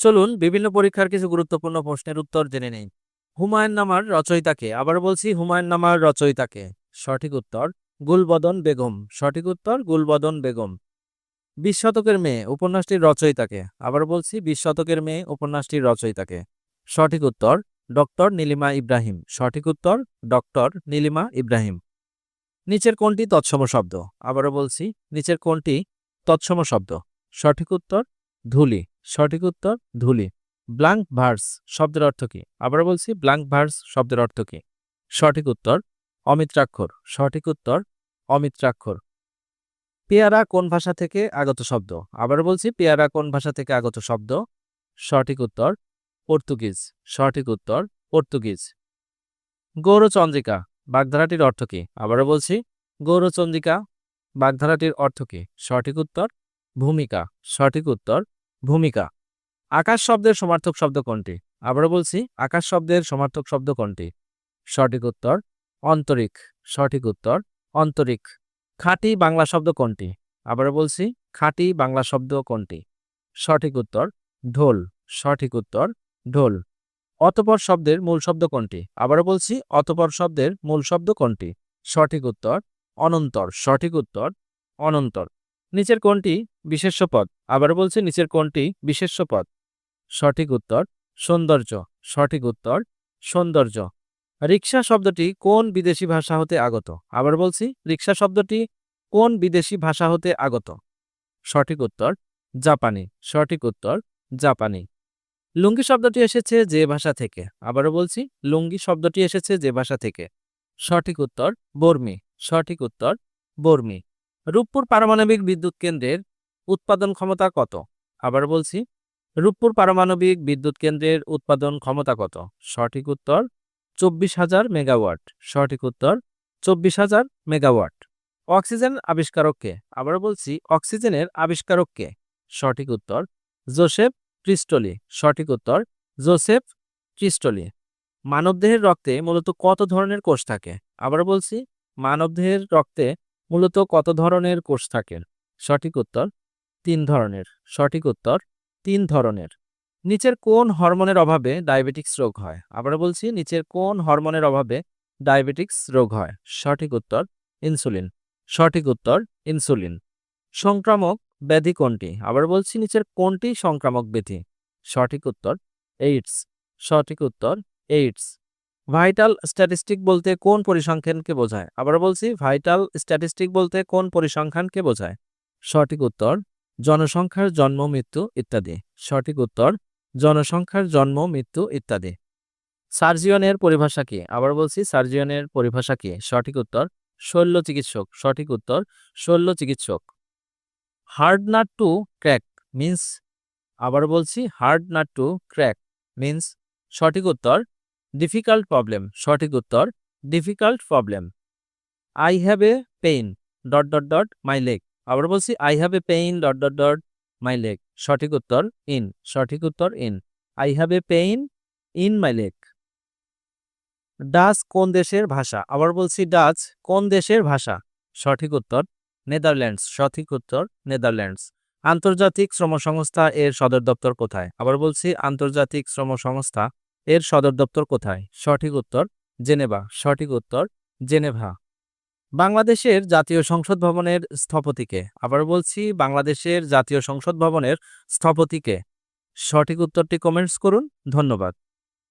চলুন বিভিন্ন পরীক্ষার কিছু গুরুত্বপূর্ণ প্রশ্নের উত্তর জেনে নেই। হুমায়ুন নামার রচয়িতাকে, আবার বলছি হুমায়ুন নামার রচয়িতাকে। সঠিক উত্তর, গুলবদন বেগম। সঠিক উত্তর, গুলবদন বেগম। বিশ শতকের মেয়ে, উপন্যাসটির রচয়িতাকে। আবার বলছি বিশ শতকের মেয়ে, উপন্যাসটির রচয়িতাকে। সঠিক উত্তর, ডক্টর নীলিমা ইব্রাহিম। সঠিক উত্তর, ডক্টর নীলিমা ইব্রাহিম। নিচের কোনটি তৎসম শব্দ? আবারও বলছি, নিচের কোনটি তৎসম শব্দ? সঠিক উত্তর, ধুলি। সঠিক উত্তর ধুলি। ব্ল্যাঙ্ক ভার্স শব্দের অর্থ কি? আবার বলছি ব্ল্যাঙ্ক ভার্স শব্দের অর্থ কি? সঠিক উত্তর অমিত্রাক্ষর সঠিক উত্তর অমিত্রাক্ষর পেয়ারা কোন ভাষা থেকে আগত শব্দ? আবার বলছি, পেয়ারা কোন ভাষা থেকে আগত শব্দ? সঠিক উত্তর পর্তুগিজ। সঠিক উত্তর পর্তুগিজ। গৌরচন্দ্রিকা বাগধারাটির অর্থ কি? আবারও বলছি, গৌরচন্দ্রিকা বাগধারাটির অর্থ কি? সঠিক উত্তর ভূমিকা। সঠিক উত্তর ভূমিকা। আকাশ শব্দের সমার্থক শব্দ কোনটি? আবারও বলছি, আকাশ শব্দের সমার্থক শব্দ কোনটি? সঠিক উত্তর, অন্তরিক। সঠিক উত্তর, অন্তরিক। খাঁটি বাংলা শব্দ কোনটি? আবারও বলছি, খাঁটি বাংলা শব্দ কোনটি? সঠিক উত্তর, ঢোল। সঠিক উত্তর, ঢোল। অতপর শব্দের মূল শব্দ কোনটি? আবারও বলছি, অতপর শব্দের মূল শব্দ কোনটি? সঠিক উত্তর, অনন্তর। সঠিক উত্তর, অনন্তর। নিচের কোনটি বিশেষ্য পদ। আবারও বলছি, নিচের কোনটি বিশেষ্য পদ। সঠিক উত্তর, সৌন্দর্য। সঠিক উত্তর, সৌন্দর্য। রিক্সা শব্দটি কোন বিদেশি ভাষা হতে আগত? আবার বলছি রিক্সা শব্দটি কোন বিদেশি ভাষা হতে আগত? সঠিক উত্তর, জাপানি। সঠিক উত্তর, জাপানি। লুঙ্গি শব্দটি এসেছে যে ভাষা থেকে। আবারও বলছি, লুঙ্গি শব্দটি এসেছে যে ভাষা থেকে। সঠিক উত্তর, বর্মি। সঠিক উত্তর, বর্মি। রূপপুর পারমাণবিক বিদ্যুৎ কেন্দ্রের উৎপাদন ক্ষমতা কত? আবার বলছি, রূপপুর পারমাণবিক বিদ্যুৎ কেন্দ্রের উৎপাদন ক্ষমতা কত? সঠিক উত্তর, চব্বিশ হাজার মেগাওয়াট। সঠিক উত্তর, চব্বিশ হাজার মেগাওয়াট। অক্সিজেন আবিষ্কারককে আবার বলছি, অক্সিজেনের আবিষ্কারককে সঠিক উত্তর, জোসেফ ক্রিস্টলি। সঠিক উত্তর, জোসেফ ক্রিস্টলি। মানবদেহের রক্তে মূলত কত ধরনের কোষ থাকে? আবার বলছি, মানবদেহের রক্তে মূলত কত ধরনের কোষ থাকে? সঠিক উত্তর, তিন ধরনের। সঠিক উত্তর, তিন ধরনের। নিচের কোন হরমোনের অভাবে ডায়াবেটিক্স রোগ হয়? আবার বলছি, নিচের কোন হরমোনের অভাবে ডায়াবেটিক্স রোগ হয়? সঠিক উত্তর, ইনসুলিন। সঠিক উত্তর, ইনসুলিন। সংক্রামক ব্যাধি কোনটি? আবার বলছি, নিচের কোনটি সংক্রামক ব্যাধি? সঠিক উত্তর, এইডস। সঠিক উত্তর, এইডস। ভাইটাল স্ট্যাটিস্টিক বলতে কোন পরিসংখ্যানকে বোঝায়? আবার বলছি, ভাইটাল স্ট্যাটিস্টিক বলতে কোন পরিসংখ্যানকে বোঝায়? সঠিক উত্তর, জনসংখ্যার জন্ম, মৃত্যু ইত্যাদি। সঠিক উত্তর, জনসংখ্যার জন্ম, মৃত্যু ইত্যাদি। সার্জিয়নের পরিভাষা কি? আবার বলছি সার্জিয়নের পরিভাষা কি? সঠিক উত্তর, শল্য চিকিৎসক। সঠিক উত্তর, শল্য চিকিৎসক। Hard nut to crack means, আবার বলছি hard nut to crack means. সঠিক উত্তর ডিফিকাল্ট প্রবলেম সঠিক উত্তর difficult problem I have a pain dot dot dot my leg আবার বলছি I have a pain dot dot dot my leg সঠিক উত্তর ইন সঠিক উত্তর in I have a pain in my leg Dutch কোন দেশের ভাষা? আবার বলছি ডাচ কোন দেশের ভাষা? সঠিক উত্তর নেদারল্যান্ডস সঠিক উত্তর নেদারল্যান্ডস আন্তর্জাতিক শ্রম সংস্থা এর সদর দপ্তর কোথায়? আবার বলছি, আন্তর্জাতিক শ্রম সংস্থা এর সদর দপ্তর কোথায়? সঠিক উত্তর, জেনেভা। সঠিক উত্তর, জেনেভা। বাংলাদেশের জাতীয় সংসদ ভবনের স্থপতিকে। আবার বলছি, বাংলাদেশের জাতীয় সংসদ ভবনের স্থপতিকে। সঠিক উত্তরটি কমেন্টস করুন। ধন্যবাদ।